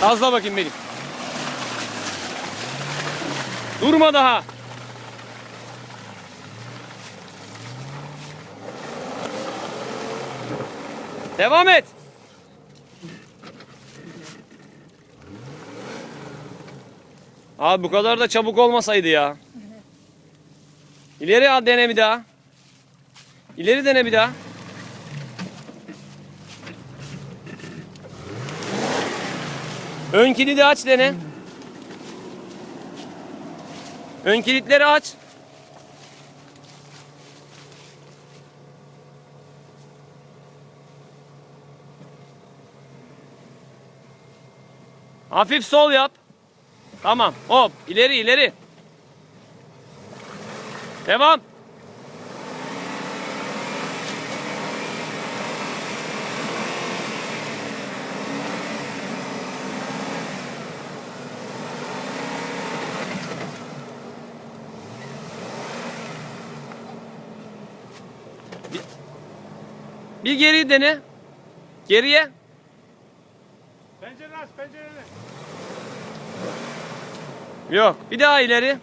Gazla bakayım benim. Durma daha. Devam et. Abi bu kadar da çabuk olmasaydı ya. İleri al dene bir daha. İleri dene bir daha. Ön kilidi aç dene. Ön kilitleri aç. Hafif sol yap. Tamam. Hop. ileri ileri. Devam. Bir, bir geri dene. Geriye. Pencere aç pencereni. Yok. Bir daha ileri.